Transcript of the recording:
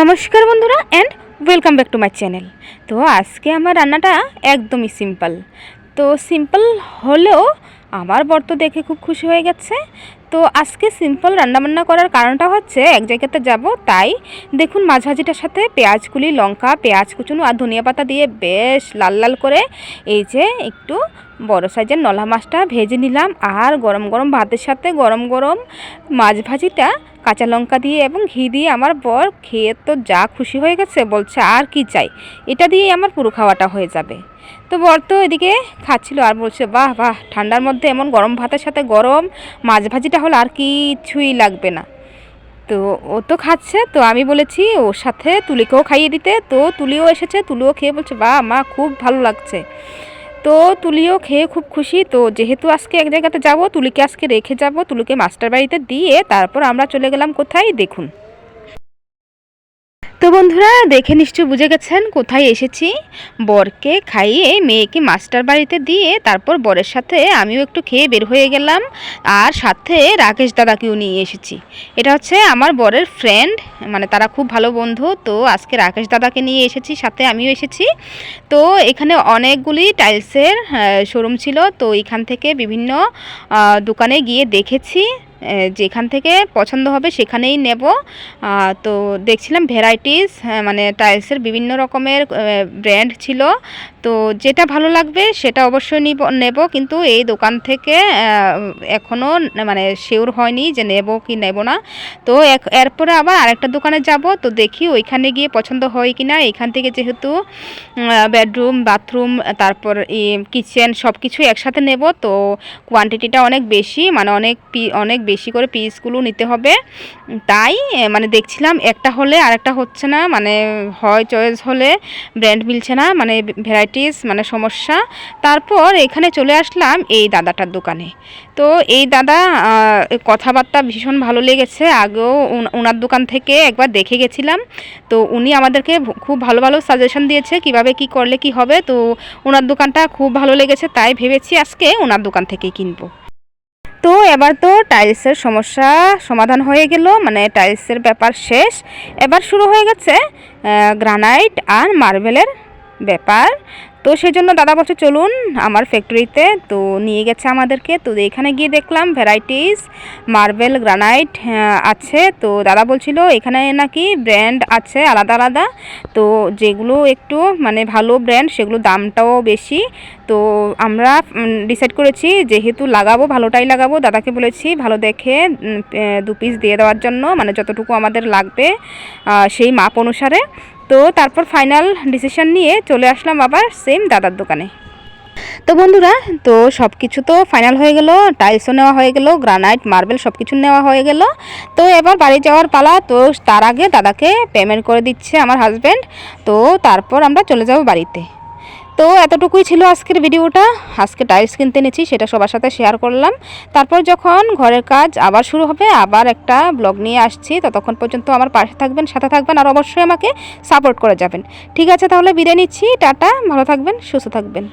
নমস্কার বন্ধুরা and welcome back to my channel তো আজকে আমার রান্নাটা একদমই সিম্পল তো সিম্পল হলেও আমার বর তো দেখে খুব খুশি হয়ে গেছে। তো আজকে সিম্পল রান্নাবান্না করার কারণটা হচ্ছে, এক জায়গাতে যাব, তাই দেখুন মাছ ভাজিটার সাথে পেঁয়াজ কুলি লঙ্কা, পেঁয়াজ কুচুনো আর ধনিয়া পাতা দিয়ে বেশ লাল লাল করে এই যে একটু বড় সাইজের নলা মাছটা ভেজে নিলাম আর গরম গরম ভাতের সাথে গরম গরম মাছ ভাজিটা, কাঁচা লঙ্কা দিয়ে এবং ঘি দিয়ে আমার বর খেয়ে তো যা খুশি হয়ে গেছে, বলছে আর কি চাই? এটা দিয়েই আমার পুরো খাওয়াটা হয়ে যাবে। তো বর তো এদিকে খাচ্ছিল আর বলছে, বাহ বাহ, ঠান্ডার মধ্যে এমন গরম ভাতের সাথে গরম মাছ ভাজিটা হলে আর কিছুই লাগবে না। তো ও তো খাচ্ছে, তো আমি বলেছি, ওর সাথে তুলিকেও খাইয়ে দিতে। তো তুলিও এসেছে, তুলিও খেয়ে বলছে বা মা, খুব ভালো লাগছে। তো তুলিও খেয়ে খুব খুশি, তো যেহেতু আজকে এক জায়গাতে যাব, তুলিকে আজকে রেখে যাব, তুলিকে মাস্টার বাড়িতে দিয়ে তারপর আমরা চলে গেলাম কোথায়, দেখুন। তো বন্ধুরা, দেখে নিশ্চয় বুঝে গেছেন কোথায় এসেছি। বরকে খাইয়ে মেয়েকে মাস্টার বাড়িতে দিয়ে তারপর বরের সাথে আমিও একটু খেয়ে বের হয়ে গেলাম। আর সাথে রাকেশ দাদাকেও নিয়ে এসেছি। এটা হচ্ছে আমার বরের ফ্রেন্ড মানে তারা খুব ভালো বন্ধু। তো আজকে রাকেশ দাদাকে নিয়ে এসেছি, সাথে আমিও এসেছি। তো এখানে অনেকগুলি টাইলসের শোরুম ছিল। তো এখান থেকে বিভিন্ন দোকানে গিয়ে দেখেছি। যেখান থেকে পছন্দ হবে সেখানেই নেব। তো দেখছিলাম ভ্যারাইটিস মানে টাইলসের বিভিন্ন রকমের ব্র্যান্ড ছিল। তো যেটা ভালো লাগবে সেটা অবশ্যই নিব, নেব। কিন্তু এই দোকান থেকে এখনও মানে শিওর হয়নি যে নেব কি নেব না। তো এরপরে আবার আরেকটা দোকানে যাব। তো দেখি ওইখানে গিয়ে পছন্দ হয় কি না এখান থেকে যেহেতু বেডরুম বাথরুম তারপর কিচেন সব কিছু একসাথে নেব। তো কোয়ান্টিটিটা অনেক বেশি মানে অনেক অনেক বেশি করে পিসগুলো নিতে হবে। তাই মানে দেখছিলাম একটা হলে আরেকটা হচ্ছে না মানে হয় চয়েস হলে ব্র্যান্ড মিলছে না মানে ভ্যারাইটিস মানে সমস্যা। তারপর এখানে চলে আসলাম এই দাদাটার দোকানে। তো এই দাদা কথাবার্তা ভীষণ ভালো লেগেছে। আগেও ওনার দোকান থেকে একবার দেখে গেছিলাম। তো উনি আমাদেরকে খুব ভালো ভালো সাজেশন দিয়েছে কীভাবে কি করলে কি হবে। তো ওনার দোকানটা খুব ভালো লেগেছে, তাই ভেবেছি আজকে ওনার দোকান থেকেই কিনবো। তো এবার তো টাইলসের সমস্যা সমাধান হয়ে গেল মানে টাইলসের ব্যাপার শেষ। এবার শুরু হয়ে গেছে গ্রানাইট আর মার্বেলের ব্যাপার। তো সেই জন্য দাদা বলছে, চলুন আমার ফ্যাক্টরিতে তো নিয়ে গেছে আমাদেরকে। তো এখানে গিয়ে দেখলাম ভ্যারাইটিস মার্বেল গ্রানাইট আছে। তো দাদা বলছিল, এখানে নাকি ব্র্যান্ড আছে আলাদা আলাদা। তো যেগুলো একটু মানে ভালো ব্র্যান্ড সেগুলো দামটাও বেশি। তো আমরা ডিসাইড করেছি যেহেতু লাগাবো, ভালোটাই লাগাবো। দাদাকে বলেছি, ভালো দেখে দু পিস দিয়ে দেওয়ার জন্য মানে যতটুকু আমাদের লাগবে সেই মাপ অনুসারে। তো তারপর ফাইনাল ডিসিশন নিয়ে চলে আসলাম আবার সেম দাদার দোকানে। তো বন্ধুরা, তো সব কিছু তো ফাইনাল হয়ে গেল টাইলসও নেওয়া হয়ে গেল গ্রানাইট মার্বেল সব কিছু নেওয়া হয়ে গেল। তো এবার বাড়ি যাওয়ার পালা, তো তার আগে দাদাকে পেমেন্ট করে দিচ্ছে আমার হাজব্যান্ড তো তারপর আমরা চলে যাব বাড়িতে। তো এতটুকুই ছিল আজকের ভিডিওটা। আজকে টাইলস কিনতে নিয়েছি সেটা সবার সাথে শেয়ার করলাম। তারপর যখন ঘরের কাজ আবার শুরু হবে, আবার একটা ব্লগ নিয়ে আসছি। ততক্ষণ পর্যন্ত আমার পাশে থাকবেন, সাথে থাকবেন, আর অবশ্যই আমাকে সাপোর্ট করে যাবেন। ঠিক আছে, তাহলে বিদায় নিচ্ছি, টাটা, ভালো থাকবেন, সুস্থ থাকবেন।